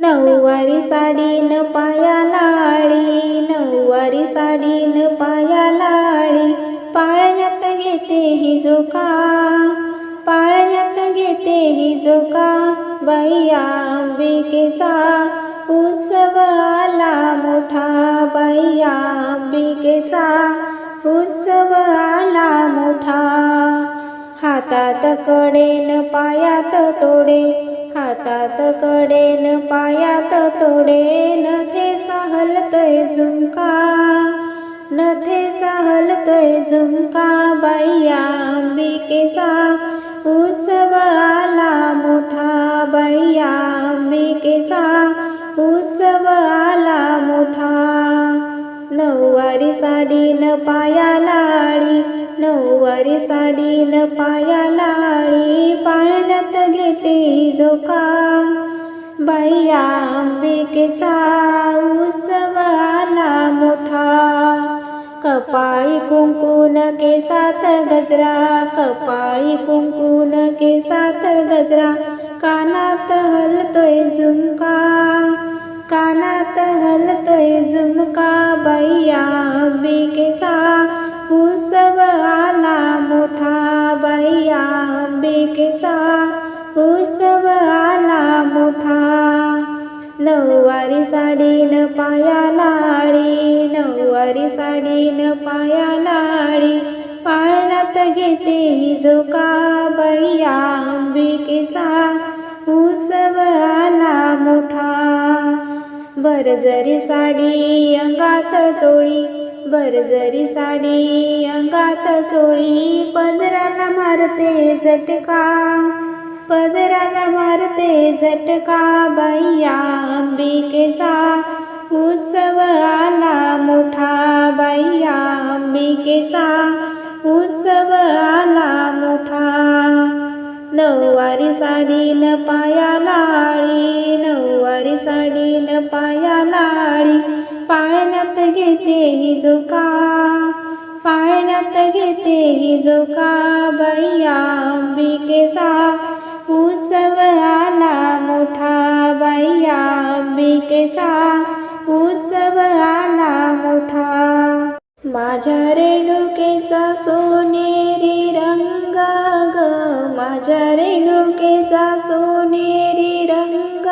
नऊवारी साडीन पाया लाळी नऊवारी साडीन पाया लाळी. पाळण्यात घेते ही जोका पाळण्यात घेते ही जोका बाईया अंबिकेचा उत्सव आला मोठा बाईया अंबिकेचा उत्सव आला मोठा. हातात कडेन पायात तोडे हातात कडेन पायात तोडेन नथेचा हलतोय झुमका. नथेचा हलतोय झुमका बाईया अंबिकेचा उत्सव आला मोठा बाईया अंबिकेचा उत्सव आला मोठा. नऊवारी साडीन पाया लाडी नऊवारी साडीन पाया लाडी पाळण्यात घेते झोका बाईया अंबिकेचा उत्सव आला मोठा कपाळी कुंकून केसात गजरा कपाळी कुंकून केसात गजरा. कानात हलतोय झुमका कानात हलतोय झुमका. बाईया अंबिकेचा उत्सव आला मोठा बाईया अंबिकेचा नऊवारी साडीन पाया लाळी नऊवारी साडीन पाया लाळी. पाळण्यात घेते ही झोका बैया अंबिकेचा. उत्सव आला मोठा. बरजरी साडी अंगात चोळी बरजरी साडी अंगात चोळी. पंधराला मारते झटका. पदराला मारते झटका बैया अंबिकेचा. उत्सव आला मोठा बैया अंबिकेचा. उत्सव आला मोठा. नऊवारी साडीन पाया लाळी नऊवारी साडीन पाया लाळी. पाळण्यात घेते ही झोका पाळण्यात घेते ही झोका बैया अंबिकेचा. उत्सव आला मोठा बाईया अंबिकेचा. उत्सव आला मोठा. माझ्या रेणुकेचा सोनेरी रंग ग. माझ्या रेणुकेचा सोनेरी रंग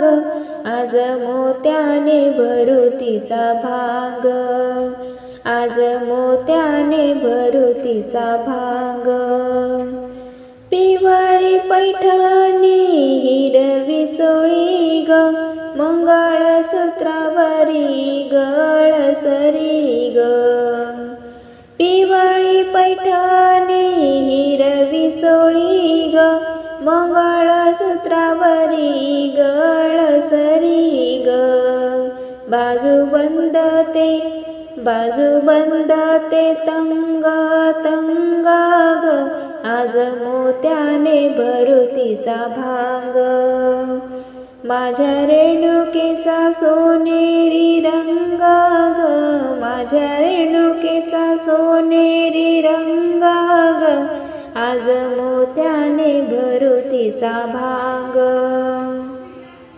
ग. आज मोत्याने भरू तिचा भाग. आज मोत्याने भरू तिचा भाग. पिवळी पैठणी हिरवी चोळी ग मंगळसूत्रावरी गळसरी ग. पिवाळी पैठणी हिरवी चोळी ग मंगळसूत्रावरी गळसरी ग. बाजू बंद ते बाजू बंद ते तंग तंग ग. आज मोत्याने भरुतीचा भांग. माझ्या रेणुकेचा सोनेरी रंग ग. माझ्या रेणुकेचा सोनेरी रंग ग. आज मोत्याने भरुतीचा भांग भांग.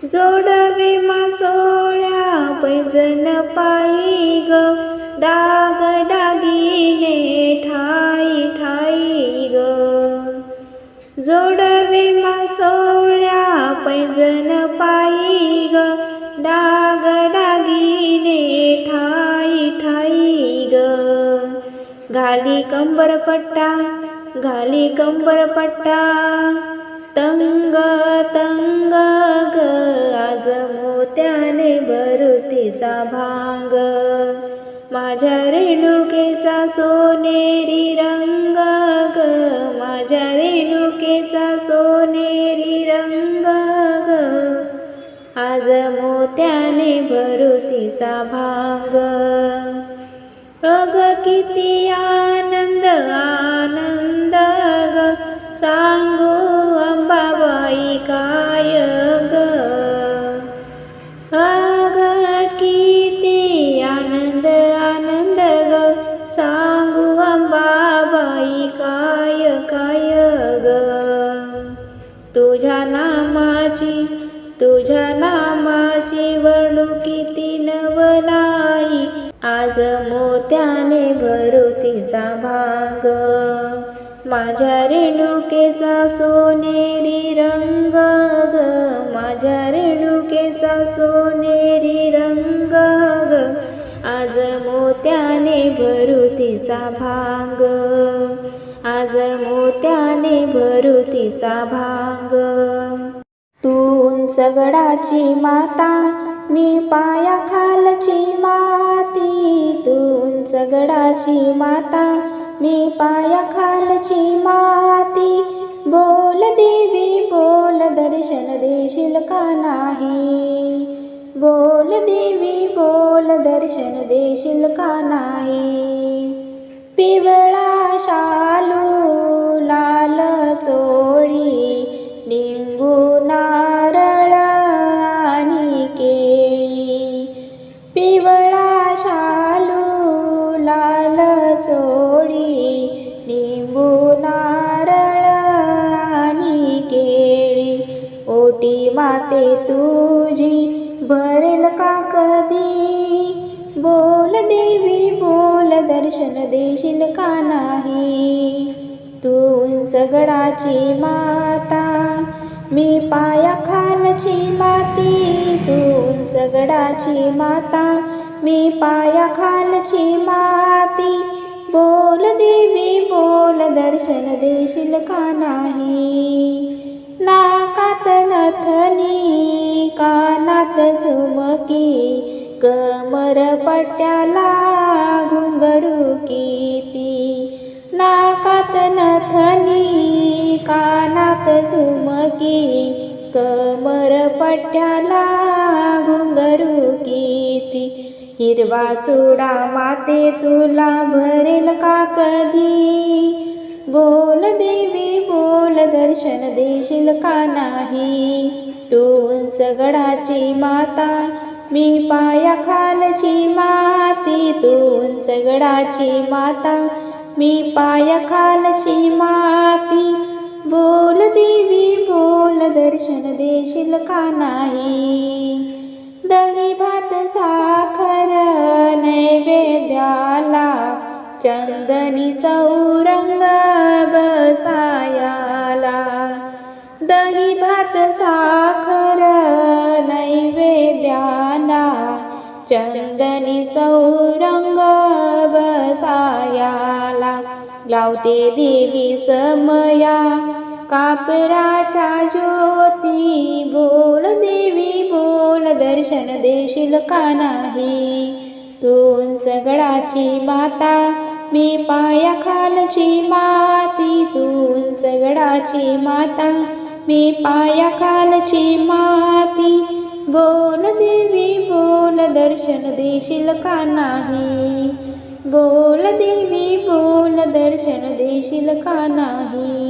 जोडवे मासोळ्या पैजन पायी ग. डाग डागिने ठाई ठाई ग. जोडवे मासोळ्या पैजन पायी ग. डाग डागिने ठाई ठाई ग. घाली कंबर पट्टा घाली कंबर पट्टा. तंग तंग ग. आज मोत्याने भरुतीचा भांग. माझ्या रेणुकेचा सोनेरी रंग आज मोत्याने भरू तिचा भांग. अग किती आनंद आनंद ग. सांगू तुझ्या नामाची तुझ्या किती नवलाई आज मोत्याने भरू तिचा भाग. माझ्या रेणुकेचा सोनेरी रंग ग. माझ्या रेणुकेचा सोनेरी रंग ग. आज मोत्याने भरू तिचा भांग. आज मोत्याने भरू तिचा भांग. तू उंच गडाची माता मी पाया खालची माती. तू उंच गडाची माता मी पाया खालची माती. बोल देवी बोल दर्शन देशील का नाही. बोल देवी बोल दर्शन देशील का नाही. पिवळा शालू लाल चोळी. शालू लाल चोळी निंबू नारळ आणि केळी. ओटी माते तुझी भरेल का कधी? बोल देवी बोल दर्शन देशील का नाही? तू सगळाची गडाची माता मी पाया खालची माती. तू सगळाची गडाची माता मी पाया खालची माती. बोल देवी बोल दर्शन देशील का नाही. नाकात नथनी कानात झुमकी. कमर पट्ट्याला घुंगरू किती. नाकात नथनी कानात झुमकी. कमर पट्ट्याला घुंगरू किती. हिरवा सोडा माते तुला भरेल का कधी? बोल देवी बोल दर्शन देशील का नाही? टोन सगडाची माता मी पाया खालची माती. तून सगडाची माता मी पाया खालची माती. बोल देवी बोल दर्शन देशील का नाही? दही भात साखर नैवेद्याला चंदनी चौरंग बसायाला. दही भात साखर नैवेद्याला चंदनी चौरंग बसायाला. लावते देवी समया कापराच्या ज्योती बोल देवी बोल दर्शन देशील का नाही. तून सगळाची माता मी पाया खालची माती. तून सगळाची माता मी पाया खालची माती. बोल देवी बोल दर्शन देशील का नाही. बोल देवी बोल दर्शन देशील का नाही.